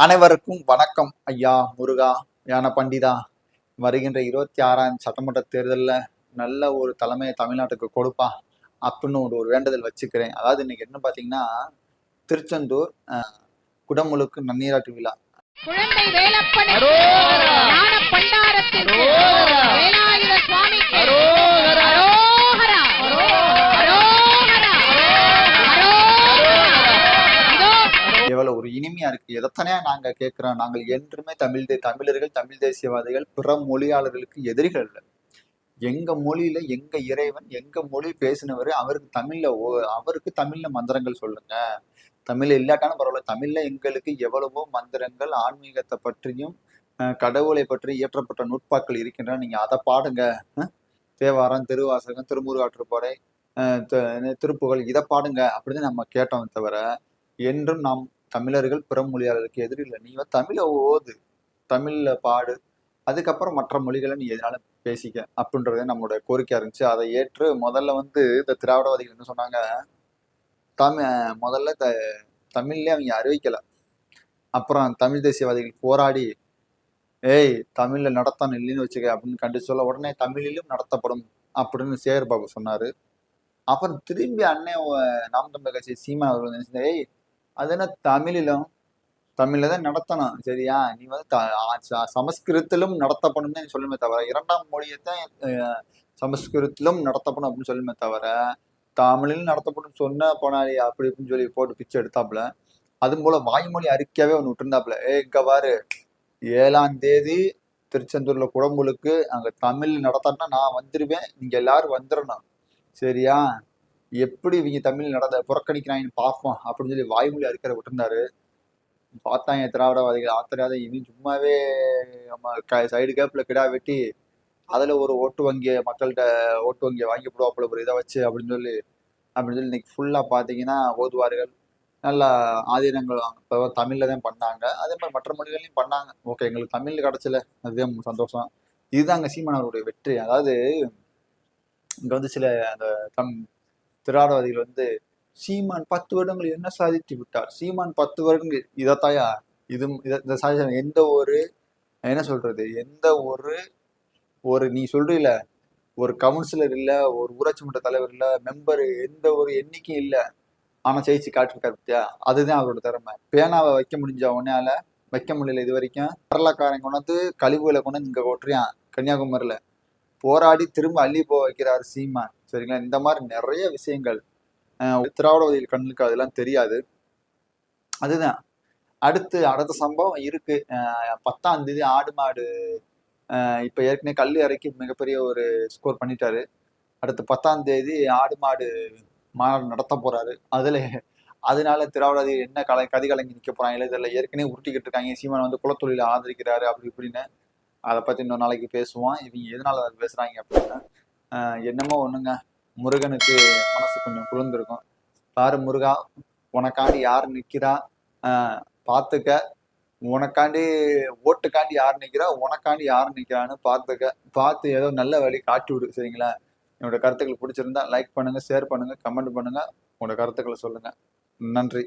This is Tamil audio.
அனைவருக்கும் வணக்கம். ஐயா முருகா யான பண்டிதா வருகின்ற இருபத்தி ஆறாம் சட்டமன்ற தேர்தலில் நல்ல ஒரு தலைமையை தமிழ்நாட்டுக்கு கொடுப்பா அப்படின்னு ஒரு ஒரு வேண்டுதல் வச்சுக்கிறேன். அதாவது இன்னைக்கு என்ன பார்த்தீங்கன்னா திருச்செந்தூர் அஹ், குடமுழுக்கு நன்னீராட்டு விழா. குழந்தை இனிமையா இருக்கு. எதத்தனையா நாங்க கேட்கிறோம் நாங்கள் என்றுமே தமிழ் தே- தமிழர்கள் தமிழ் தேசியவாதிகள் பிற மொழியாளர்களுக்கு எதிரிகள் இல்லை. எங்க மொழியில எங்க இறைவன் எங்க மொழி பேசினவர் அவருக்கு தமிழ்ல அவருக்கு தமிழ்ல மந்திரங்கள் சொல்லுங்க. தமிழ் இல்லாட்டாலும் பரவாயில்ல. தமிழ்ல எங்களுக்கு எவ்வளவோ மந்திரங்கள் ஆன்மீகத்தை பற்றியும் கடவுளை பற்றி இயற்றப்பட்ட நுட்பாக்கள் இருக்கின்றன. நீங்க அதை பாடுங்க. தேவாரம் திருவாசகம் திருமுருகாற்றுப்பாடை திருப்புகள் திருப்புகழ் இதை பாடுங்க. அப்படின்னு நம்ம கேட்டோம் தவிர என்றும் நாம் தமிழர்கள் பிற மொழியாளர்களுக்கு எதிரி இல்லை. நீ வந்து தமிழை ஓது. தமிழில் பாடு. அதுக்கப்புறம் மற்ற மொழிகளை நீ எதனாலும் பேசிக்க? அப்படின்றது நம்மளோட கோரிக்கையாக இருந்துச்சு. அதை ஏற்று முதல்ல வந்து இந்த திராவிடவாதிகள் என்ன சொன்னாங்க? தமிழ் முதல்ல த தமிழ்லேயே அவங்க அறிவிக்கலை. அப்புறம் தமிழ் தேசியவாதிகள் போராடி ஏய் தமிழில் நடத்தான் இல்லைன்னு வச்சுக்க அப்படின்னு கண்டு சொல்ல உடனே தமிழிலும் நடத்தப்படும் அப்படின்னு சேகர் பாபு சொன்னார். அப்புறம் திரும்பி அண்ணன் நாம் தமிழ் கட்சி சீமா அவர்கள் என்ன ஏய் அது என்ன தமிழிலும் தமிழில் தான் நடத்தணும் சரியா? நீ வந்து த- சமஸ்கிருத்திலும் நடத்தப்படும் தான் சொல்லுமே தவிர இரண்டாம் மொழியை தான் சமஸ்கிருத்திலும் நடத்தப்படும் அப்படின்னு சொல்லுமே தவிர தமிழிலும் நடத்தப்படும் சொன்ன போனாலே அப்படி இப்படின்னு சொல்லி போட்டு பிச்சை எடுத்தாப்புல அதுவும் போல வாய்மொழி அறிக்கையாவே ஒன்று விட்டுருந்தாப்புல. ஏ இங்கே பாரு ஏழாம் தேதி திருச்செந்தூர்ல குடம்புலுக்கு அங்கே தமிழ் நடத்தணும்னா நான் வந்துடுவேன் நீங்கள் எல்லாரும் வந்துடணும் சரியா? எப்படி இவங்க தமிழ் நடந்த புறக்கணிக்கிறாங்கன்னு பார்ப்போம் அப்படின்னு சொல்லி வாய்மொழி அறிக்கை விட்டுருந்தாரு. பார்த்தாங்க திராவிடவாதிகள் ஆத்திராத இவன் சும்மாவே நம்ம க சைடு கேப்பில் கிடா வெட்டி அதில் ஒரு ஓட்டு வங்கியை மக்கள்கிட்ட ஓட்டு வங்கியை வாங்கி போடுவாப்புல ஒரு இதை வச்சு அப்படின்னு சொல்லி அப்படின்னு சொல்லி இன்னைக்கு ஃபுல்லாக பார்த்தீங்கன்னா ஓதுவார்கள். நல்லா ஆதீனங்கள் இப்போ தமிழில் தான் பண்ணாங்க. அதே மாதிரி மற்ற மொழிகளையும் பண்ணாங்க. ஓகே எங்களுக்கு தமிழ் கிடைச்சல. அதுதான் சந்தோஷம். இதுதாங்க சீமான் அவருடைய வெற்றி. அதாவது இங்கே வந்து சில அந்த தம் திராவிடவாதிகள் வந்து சீமான் பத்து வருடங்கள் என்ன சாதித்து விட்டார்? சீமான் பத்து வருடங்கள் இதைத்தாயா? இது இதை இந்த சாதிச்சாங்க எந்த ஒரு என்ன சொல்றது? எந்த ஒரு ஒரு நீ சொல்றீல ஒரு கவுன்சிலர் இல்ல ஒரு ஊராட்சி மன்ற தலைவர் இல்ல மெம்பர் எந்த ஒரு எண்ணிக்கையும் இல்லை. ஆனால் ஜெயிச்சு காட்டிருக்காரு பத்தியா? அதுதான் அவரோட திறமை. பேனாவை வைக்க முடிஞ்ச உடனே வைக்க முடியல இது வரைக்கும் கேரளாக்காரன் கொண்டாந்து கழிவுகளை கொண்டு இங்கே கொட்டுறியான் கன்னியாகுமரியில. போராடி திரும்ப அள்ளி போக வைக்கிறாரு சீமான். சரிங்களா? இந்த மாதிரி நிறைய விஷயங்கள் அஹ் கண்ணுக்கு அதெல்லாம் தெரியாது. அதுதான். அடுத்து அடுத்த சம்பவம் இருக்கு. பத்தாம் தேதி ஆடு மாடு இப்போ இப்ப ஏற்கனவே கல் இறக்கி மிகப்பெரிய ஒரு ஸ்கோர் பண்ணிட்டாரு. அடுத்து பத்தாம் தேதி ஆடு மாடு மாநாடு நடத்த போறாரு. அதுல அதனால திராவிடாதி என்ன கலை கதி கலங்கி நிற்க போறாங்க இதில் ஏற்கனவே உருட்டிக்கிட்டு இருக்காங்க. சீமான் வந்து குலத்தொழில ஆதரிக்கிறாரு அப்படி இப்படின்னு. அதை பத்தி இன்னொரு நாளைக்கு பேசுவோம். இவங்க எதனால பேசுறாங்க அப்படின்னா என்னமோ ஒண்ணுங்க. முருகனுக்கு மனசு கொஞ்சம் குளிர்ந்திருக்கும். பாரு முருகா உனக்காண்டி யார் நிக்கிறா? பார்த்துக்க உனக்காண்டி ஓட்டுக்காண்டி யார் நிக்கிறா? உனக்காண்டி யார் நிக்கிறான்னு பார்த்துக்க பார்த்து ஏதோ நல்ல வழி காட்டி விடு சரிங்களா? என்னோட கருத்துக்கள் பிடிச்சிருந்தா லைக் பண்ணுங்க ஷேர் பண்ணுங்க கமெண்ட் பண்ணுங்க. உங்களோட கருத்துக்களை சொல்லுங்க. நன்றி.